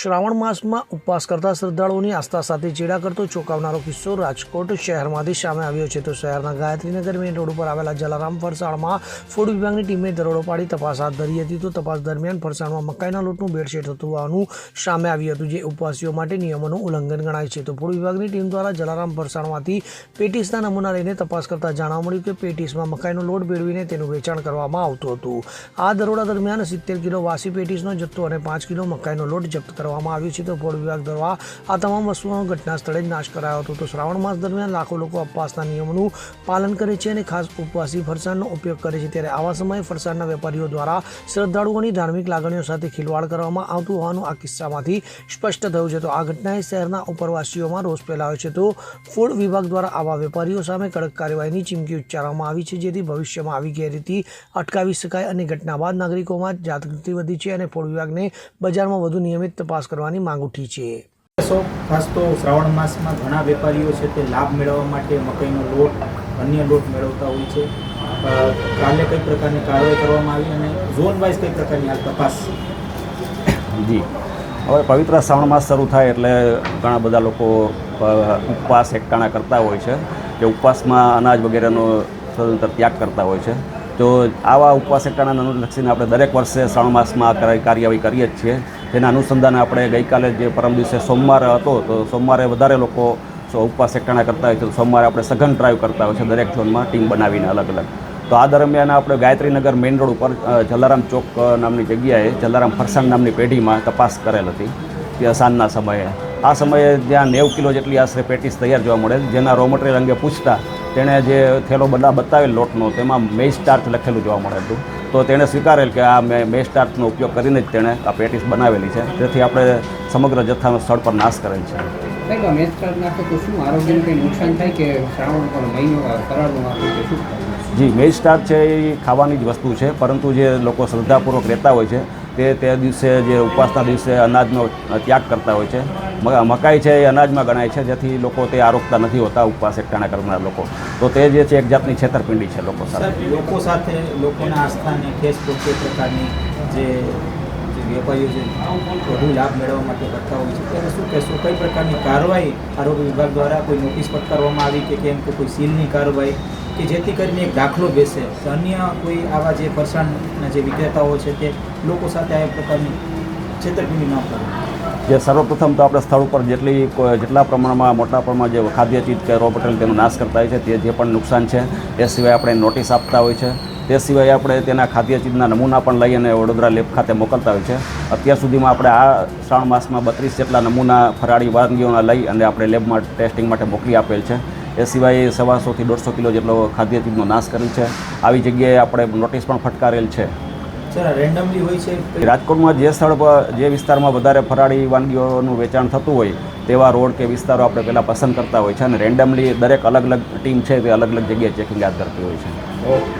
શ્રાવણ માસમાં ઉપવાસ કરતા શ્રદ્ધાળુઓની આસ્થા સાથે ચેડા કરતો ચોંકાવનારો કિસ્સો રાજકોટ શહેરમાંથી સામે આવ્યો છે. તો શહેરના ગાયત્રીનગર મેઇન રોડ ઉપર આવેલા જલારામ ફરસાણમાં ફૂડ વિભાગની ટીમે દરોડો પાડી તપાસ હાથ ધરી હતી. તો તપાસ દરમિયાન ફરસાણમાં મકાઈના લોટનું બેડશેટ થતું હોવાનું સામે આવ્યું હતું, જે ઉપવાસીઓ માટે નિયમોનું ઉલ્લંઘન ગણાય છે. તો ફૂડ વિભાગની ટીમ દ્વારા જલારામ ફરસાણમાંથી પેટીસના નમૂના લઈને તપાસ કરતા જાણવા મળ્યું કે પેટીસમાં મકાઈનો લોટ ભેળવીને તેનું વેચાણ કરવામાં આવતું હતું. આ દરોડા દરમિયાન સિત્તેર કિલો વાસી પેટીસનો જથ્થો અને પાંચ કિલો મકાઈનો લોટ જપ્ત કરવામાં આવ્યો છે તો ફૂડ વિભાગ દ્વારા આ તમામ વસ્તુઓનો ઘટના સ્થળે જ નાશ કરાયો હતો. તો શ્રાવણ માસ દરમિયાન લાખો લોકો ઉપવાસના નિયમોનું પાલન કરે છે અને ખાસ ઉપવાસી ફરસાણનો ઉપયોગ કરે છે. ત્યારે આવા સમયે ફરસાણના વેપારીઓ દ્વારા શ્રદ્ધાળુઓની ધાર્મિક લાગણીઓ સાથે ખિલવાડ કરવામાં આવતું હોવાનું આ કિસ્સામાંથી સ્પષ્ટ થયું છે. તો આ ઘટનાએ શહેરના ઉપરવાસીઓમાં રોષ ફેલાયો છે. તો ફૂડ વિભાગ દ્વારા આવા વેપારીઓ સામે કડક કાર્યવાહીની ચીમકી ઉચ્ચારવામાં આવી છે, જેથી ભવિષ્યમાં આવી ગેરરીતિ અટકાવી શકાય અને ઘટના બાદ નાગરિકોમાં જાગૃતિ વધી છે અને ફૂડ વિભાગને બજારમાં વધુ નિયમિત તપાસ કરવાની માંગ ઉઠી છે. સો ખાસ તો શ્રાવણ માસમાં ઘણા વેપારીઓ છે તે લાભ મેળવવા માટે મકાઈનો લોટ અન્ય લોટ મેળવતા હોય છે. કાલે કઈ પ્રકારની કાર્યવાહી કરવામાં આવી અને ઝોન વાઇઝ કઈ પ્રકારની હાલ તપાસ? જી. હવે પવિત્ર શ્રાવણ માસ શરૂ થાય એટલે ઘણા બધા લોકો ઉપવાસ એકટાણા કરતા હોય છે. કે ઉપવાસમાં અનાજ વગેરેનો સ્વતંત્ર ત્યાગ કરતા હોય છે. તો આવા ઉપવાસ એકટાણાને અનુલક્ષીને આપણે દરેક વર્ષે શ્રાવણ માસમાં કાર્યવાહી કરીએ જ છીએ. તેના અનુસંધાને આપણે ગઈકાલે જે પરમ દિવસે સોમવાર હતો, તો સોમવારે વધારે લોકો ઉપવાસ એકટાણા કરતા હોય છે. સોમવારે આપણે સઘન ડ્રાઈવ કરતા હોય છે દરેક ઝોનમાં ટીમ બનાવીને અલગ અલગ. તો આ દરમિયાન આપણે ગાયત્રીનગર મેઇન રોડ ઉપર જલારામ ચોક નામની જગ્યાએ જલારામ ફરસાણ નામની પેઢીમાં તપાસ કરેલ હતી સાંજના સમયે. આ સમયે ત્યાં નેવ કિલો જેટલી આશરે પેટીસ તૈયાર જોવા મળે જેના રો મટીરિયલ અંગે પૂછતા તેણે જે થેલો બધા બતાવેલ લોટનો, તેમાં મેઈ સ્ટાર્ચ લખેલું જોવા મળે હતું. તો તેણે સ્વીકારેલ કે આ મેં મેસ્ટાર્ટનો ઉપયોગ કરીને જ તેણે આ પેટીસ બનાવેલી છે. તેથી આપણે સમગ્ર જથ્થાનો સ્થળ પર નાશ કરેલ છે. જી મેઈ સ્ટાર્ચ છે એ ખાવાની જ વસ્તુ છે પરંતુ જે લોકો શ્રદ્ધાપૂર્વક રહેતા હોય છે તે તે દિવસે જે ઉપવાસના દિવસે અનાજનો ત્યાગ કરતા હોય છે. મકાઈ છે એ અનાજમાં ગણાય છે, જેથી લોકો તે આરોગતા નથી હોતા, ઉપવાસ એકટાણા કરનાર લોકો. તો તે જે છે, એક જાતની છેતરપિંડી છે લોકો સાથે. લોકો સાથે લોકોના આસ્થાને, ઠેસ પ્રકારની જે વેપારીઓ છે, વધુ લાભ મેળવવા માટે કરતા હોય છે, ત્યારે શું કહેશો? કઈ પ્રકારની કાર્યવાહી આરોગ્ય વિભાગ દ્વારા કોઈ નોટિસ ફટકારવામાં આવી કે કેમ કે કોઈ સીલની કાર્યવાહી કે જેથી કરીને એક દાખલો બેસે? અન્ય કોઈ આવા જે ફરસાણના જે વિક્રેતાઓ છે તે લોકો સાથે આ પ્રકારની છેતરપિંડી ન કરે? જે સર્વપ્રથમ તો આપણે સ્થળ ઉપર જેટલી જેટલા પ્રમાણમાં, મોટા પ્રમાણમાં જે ખાદ્ય ચીજ કે રો મટીરિયલ તેનો નાશ કરતા હોય છે, તે જે પણ નુકસાન છે, એ સિવાય આપણે નોટિસ આપતા હોય છે. તે સિવાય આપણે તેના ખાદ્ય ચીજના નમૂના પણ લઈ અને વડોદરા લેબ ખાતે મોકલતા હોય છે. અત્યાર સુધીમાં આપણે આ શ્રાવણ માસમાં બત્રીસ જેટલા નમૂના ફરાળી વાનગીઓના લઈ અને આપણે લેબમાં ટેસ્ટિંગ માટે મોકલી આપેલ છે. એ સિવાય સવાસોથી દોઢસો કિલો જેટલો ખાદ્ય ચીજનો નાશ કરેલ છે. આવી જગ્યાએ આપણે નોટિસ પણ ફટકારેલ છે. રેન્ડમલી હોય છે? રાજકોટમાં જે સ્થળ પર જે વિસ્તારમાં વધારે ફરાળી વાનગીઓનું વેચાણ થતું હોય તેવા રોડ કે વિસ્તારો આપણે પહેલાં પસંદ કરતા હોય છે અને રેન્ડમલી દરેક અલગ અલગ ટીમ છે તે અલગ અલગ જગ્યાએ ચેકિંગ હાથ ધરતી હોય છે.